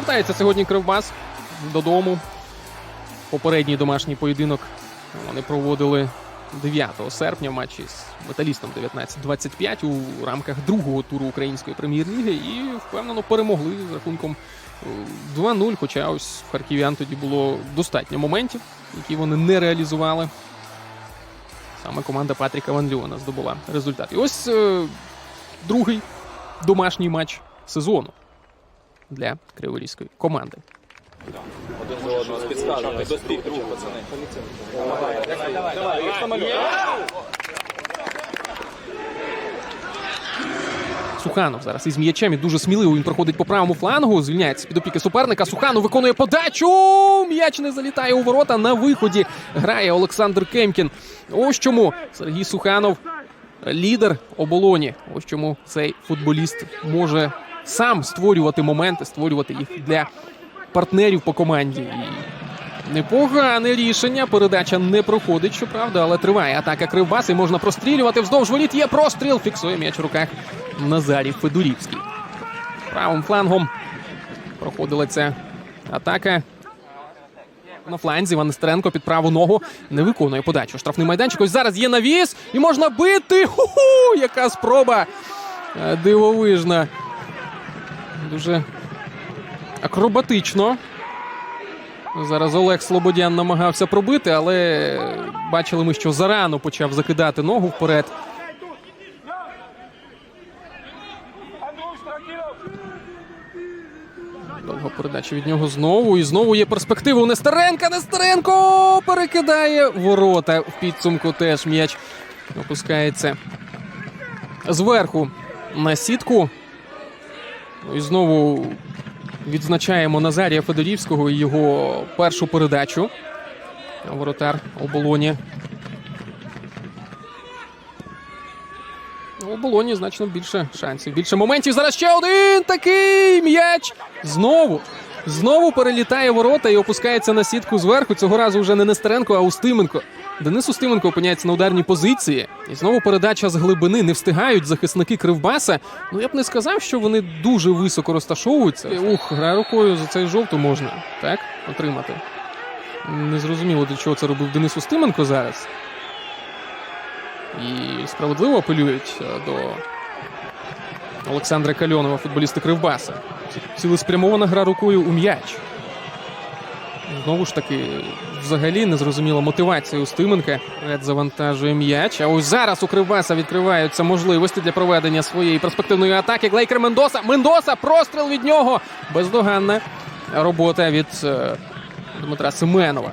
Повертається сьогодні Кривбас додому. Попередній домашній поєдинок вони проводили 9 серпня в матчі з металістом 19-25 у рамках другого туру української прем'єр-ліги і впевнено перемогли з рахунком е, 2-0. Хоча ось в харків'ян тоді було достатньо моментів, які вони не реалізували. Саме команда Патріка Ван Льона здобула результат. І ось е, другий домашній матч сезону для криворізької команди. Один за одного підсказує. До стріх друг, пацани. Суханов зараз із м'ячем і дуже сміливо він проходить по правому флангу. Звільняється під опіки суперника. Суханов виконує подачу. М'яч не залітає у ворота. На виході грає Олександр Кемкін. Ось чому Сергій Суханов лідер оболоні. Ось чому цей футболіст може сам створювати моменти, створювати їх для партнерів по команді. Непогане рішення. Передача не проходить, щоправда, але триває атака Кривбас і можна прострілювати вздовж воріт. Є простріл. Фіксує м'яч в руках Назарій Федорівський. Правим флангом проходила ця атака. На фланзі Іван Нестеренко під праву ногу не виконує подачу. Штрафний майданчик. Ось зараз є навіс і можна бити. Ху-ху! Яка спроба Е, дивовижна. Дуже акробатично. Зараз Олег Слободян намагався пробити, але бачили ми, що зарано почав закидати ногу вперед. Довга передача від нього знову. І знову є перспектива Нестеренка. Нестеренко перекидає ворота. В підсумку теж м'яч опускається зверху на сітку. І знову відзначаємо Назарія Федорівського і його першу передачу. Воротар оболоні. У оболоні значно більше шансів, більше моментів. Зараз ще один такий м'яч. Знову. Знову перелітає ворота і опускається на сітку зверху. Цього разу вже не Нестеренко, а Устименко. Денис Устименко опиняється на ударній позиції. І знову передача з глибини. Не встигають захисники Кривбаса. Ну я б не сказав, що вони дуже високо розташовуються. Ух, грає рукою за цей жовту можна так отримати. Незрозуміло, для чого це робив Денис Устименко зараз. І справедливо апелюють е, до Олександра Кальонова, футболіста Кривбаса. Цілеспрямована гра рукою у м'яч. Знову ж таки, взагалі незрозуміла мотивація Устименка. Ред завантажує м'яч. А ось зараз у Кривбаса відкриваються можливості для проведення своєї перспективної атаки. Глейкер Мендоса. Мендоса! Простріл від нього! Бездоганна робота від е, Дмитра Семенова.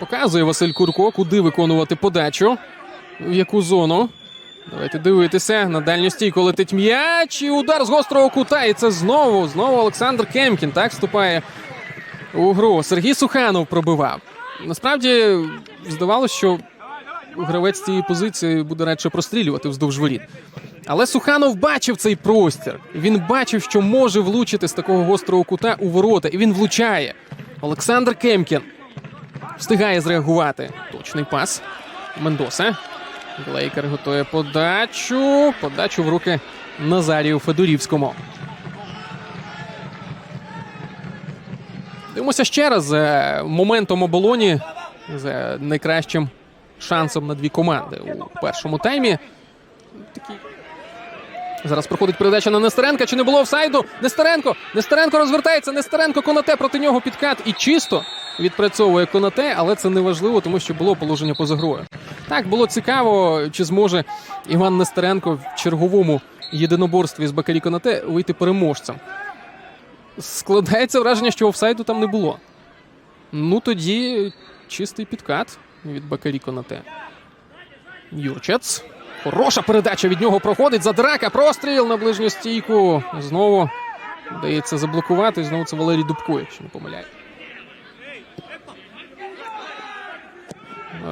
Показує Василь Курко, куди виконувати подачу. В яку зону? Давайте дивитися. На дальню стійку летить м'яч. І удар з гострого кута. І це знову, знову Олександр Кемкін. Так вступає у гру. Сергій Суханов пробивав. Насправді здавалося, що гравець цієї позиції буде радше прострілювати вздовж воріт. Але Суханов бачив цей простір. Він бачив, що може влучити з такого гострого кута у ворота. І він влучає. Олександр Кемкін встигає зреагувати. Точний пас. Мендоса. Глейкер готує подачу. Подачу в руки Назарію Федорівському. Дивимося ще раз за моментом оболоні, за найкращим шансом на дві команди у першому таймі. Зараз проходить передача на Нестеренка. Чи не було офсайду? Нестеренко! Нестеренко розвертається. Нестеренко Конате проти нього підкат і чисто відпрацьовує Конате, але це не важливо, тому що було положення поза грою. Так було цікаво, чи зможе Іван Нестеренко в черговому єдиноборстві з Бакарі Конате вийти переможцем. Складається враження, що офсайду там не було. Ну тоді чистий підкат від Бакарі Конате. Юрчец. Хороша передача від нього проходить. Задрака. Простріл на ближню стійку. Знову вдається заблокувати. Знову це Валерій Дубко, якщо не помиляю.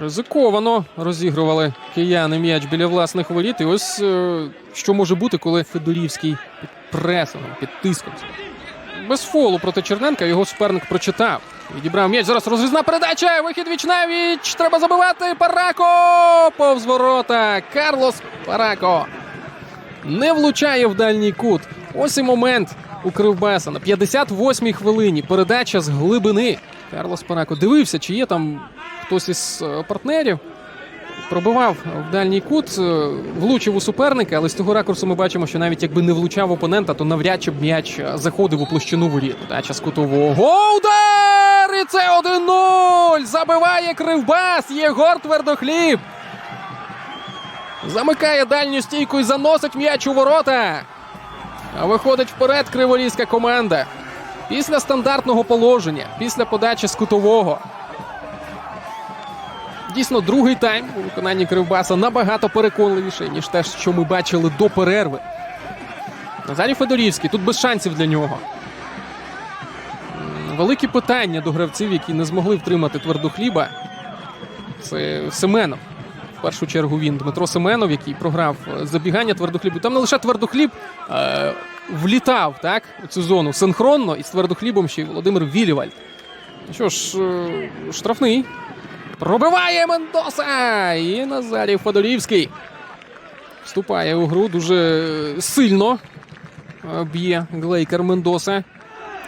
Ризиковано розігрували кияни м'яч біля власних воріт. І ось е, що може бути, коли Федорівський під пресингом, під тиском. Без фолу проти Черненка його суперник прочитав. Відібрав м'яч. Зараз розрізна передача. Вихід віч на віч. Треба забивати. Парако! Повз ворота. Карлос Парако. Не влучає в дальній кут. Ось і момент, у Кривбаса. На 58-й хвилині передача з глибини. Карлос Парако дивився, чи є там хтось із е, партнерів. Пробивав в дальній кут, е, влучив у суперника, але з цього ракурсу ми бачимо, що навіть якби не влучав опонента, то навряд чи б м'яч е, заходив у площину воріт. Дача з кутового. Удар! І це 1-0! Забиває Кривбас! Єгор Твердохліб! Замикає дальню стійку і заносить м'яч у ворота. А виходить вперед криворізька команда. Після стандартного положення, після подачі з кутового. Дійсно, другий тайм у виконанні Кривбаса набагато переконливіший, ніж те, що ми бачили до перерви. Назарій Федорівський тут без шансів для нього. Великі питання до гравців, які не змогли втримати твердохліба. Це Семенов. В першу чергу він Дмитро Семенов, який програв е, забігання твердохлібу. Там не лише твердохліб е, влітав так, у цю зону синхронно із твердохлібом ще й Володимир Вілівальд. Ну Що ж, е, штрафний. Пробиває Мендоса! І Назарій Федорівський вступає у гру дуже сильно. е, Б'є глейкер Мендоса.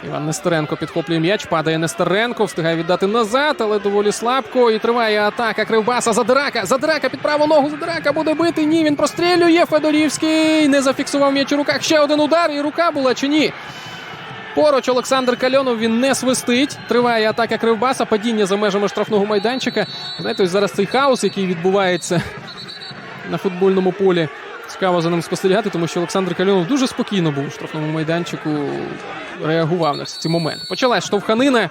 Іван Нестеренко підхоплює м'яч, падає Нестеренко, встигає віддати назад, але доволі слабко. І триває атака Кривбаса. Задирака. Задирака під праву ногу. Задирака буде бити. Ні, він прострілює. Федорівський не зафіксував м'яч у руках. Ще один удар. І рука була чи ні? Поруч Олександр Кальонов він не свистить. Триває атака Кривбаса, падіння за межами штрафного майданчика. Знаєте, ось зараз цей хаос, який відбувається на футбольному полі. Цікаво за ним спостерігати, тому що Олександр Кальонов дуже спокійно був у штрафному майданчику, реагував на всі ці моменти. Почалась штовханина.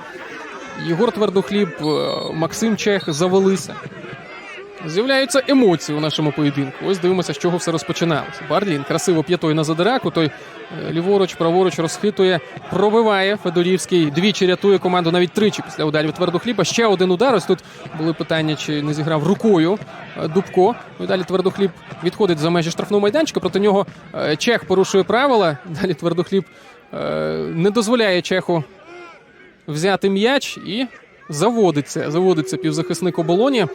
Єгор Твердохліб, е, Максим Чех завелися. З'являються емоції у нашому поєдинку. Ось дивимося, з чого все розпочиналося. Барлін красиво п'ятою на задираку. Той е, ліворуч, праворуч розхитує, пробиває. Федорівський двічі рятує команду навіть тричі після ударів твердохліба. Ще один удар. Ось тут були питання, чи не зіграв рукою е, Дубко. Ну і далі твердохліб відходить за межі штрафного майданчика. Проти нього е, Чех порушує правила. Далі твердохліб не дозволяє Чеху взяти м'яч і заводиться. Заводиться півзахисник оболоні.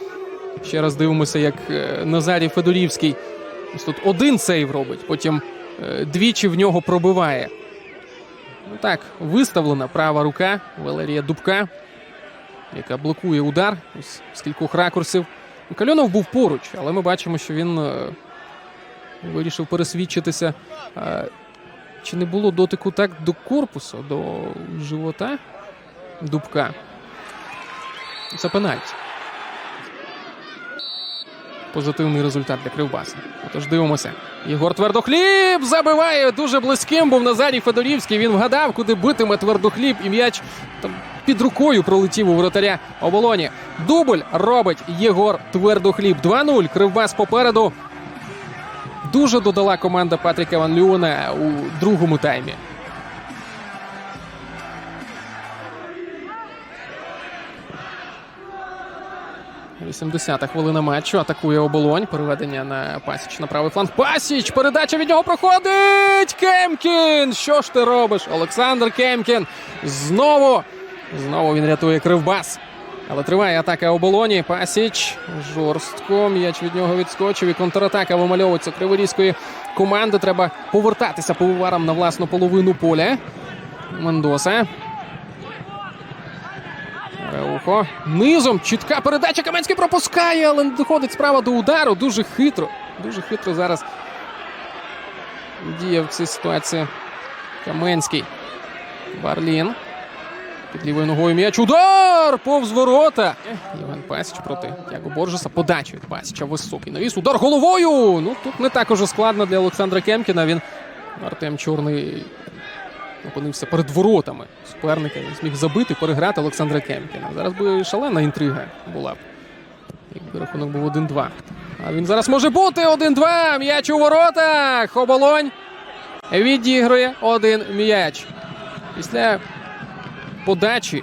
Ще раз дивимося, як е, Назарій Федорівський тут один сейв робить, потім е, двічі в нього пробиває. Ну так, виставлена права рука Валерія Дубка, яка блокує удар з кількох ракурсів. Кальонов був поруч, але ми бачимо, що він е, вирішив пересвідчитися. Чи не було дотику так до корпусу, до живота Дубка? Це пенальті. Позитивний результат для Кривбаса. Отож дивимося. Єгор Твердохліб забиває дуже близьким. Був Назарій Федорівський. Він вгадав, куди битиме Твердохліб, і м'яч там під рукою пролетів у воротаря оболоні. Дубль робить Єгор Твердохліб. 2-0. Кривбас попереду. Дуже додала команда Патріка Ван Люна у другому таймі. – 80-та хвилина матчу. Атакує оболонь. Переведення на Пасіч на правий фланг. Пасіч! Передача від нього проходить! Кемкін! Що ж ти робиш? Олександр Кемкін. Знову. Знову він рятує Кривбас. Але триває атака оболоні. Пасіч жорстко. М'яч від нього відскочив. І контратака вимальовується криворізької команди. Треба повертатися пивоварам на власну половину поля. Мендоса. Реухо. Низом чітка передача. Каменський пропускає, але не доходить справа до удару. Дуже хитро. Дуже хитро зараз діє в цій ситуації. Каменський. Барлін. Під лівою ногою м'яч. Удар! Повз ворота. Євген Пасіч проти Тяго Боржеса. Подача від Пасіча. Високий навіс. Удар головою. Ну тут не так уже складно для Олександра Кемкіна. Він Артем Чорний опинився перед воротами суперника. Він зміг забити, переграти Олександра Кемкіна. Зараз би шалена інтрига була б. Якби рахунок був 1-2. А він зараз може бути 1-2. М'яч у воротах. Оболонь відігрує один м'яч. Після подачі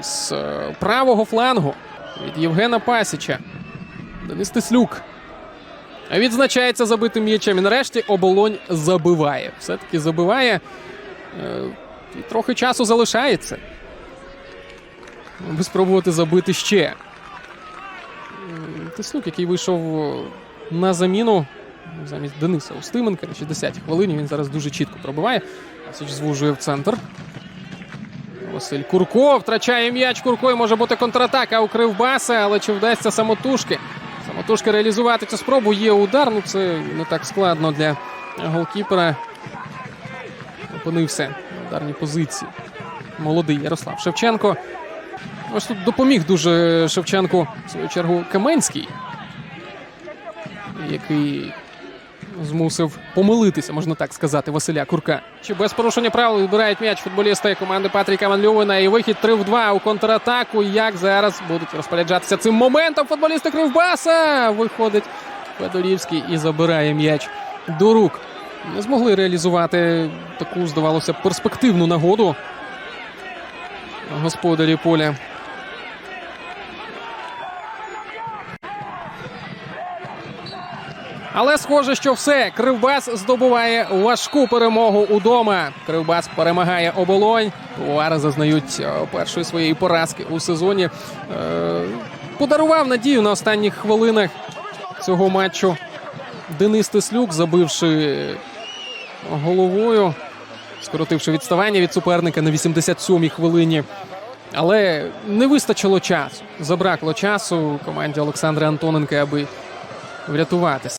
з е, правого флангу від Євгена Пасіча. Денис Тислюк відзначається забитим м'ячем. І нарешті оболонь забиває. Все-таки забиває. Е, І трохи часу залишається. Аби спробувати забити ще. М, Тислюк, який вийшов е, на заміну замість Дениса Устименка на 60-й хвилині. Він зараз дуже чітко пробиває. Січ звужує в центр. Василь Курко втрачає м'яч. Курко і може бути контратака у Кривбаса, але чи вдасться самотужки? Самотужки реалізувати цю спробу. Є удар. Ну це не так складно для голкіпера. Опинився на ударній позиції. Молодий Ярослав Шевченко. Ось тут допоміг дуже Шевченку в свою чергу Каменський, який змусив помилитися, можна так сказати, Василя Курка. Чи без порушення правил відбирають м'яч футболісти команди Патріка Ван і вихід 3 в 2 у контратаку. Як зараз будуть розпоряджатися цим моментом футболісти Кривбаса? Виходить Федорівський і забирає м'яч до рук. Не змогли реалізувати таку, здавалося, перспективну нагоду. Господарі поля. Але схоже, що все. Кривбас здобуває важку перемогу удома. Кривбас перемагає оболонь. Пивовари зазнають е, першої своєї поразки у сезоні. Е, Подарував надію на останніх хвилинах цього матчу. Денис Теслюк, забивши головою, скоротивши відставання від суперника на 87-й хвилині. Але не вистачило часу. Забракло часу команді Олександра Антоненка, аби врятуватися.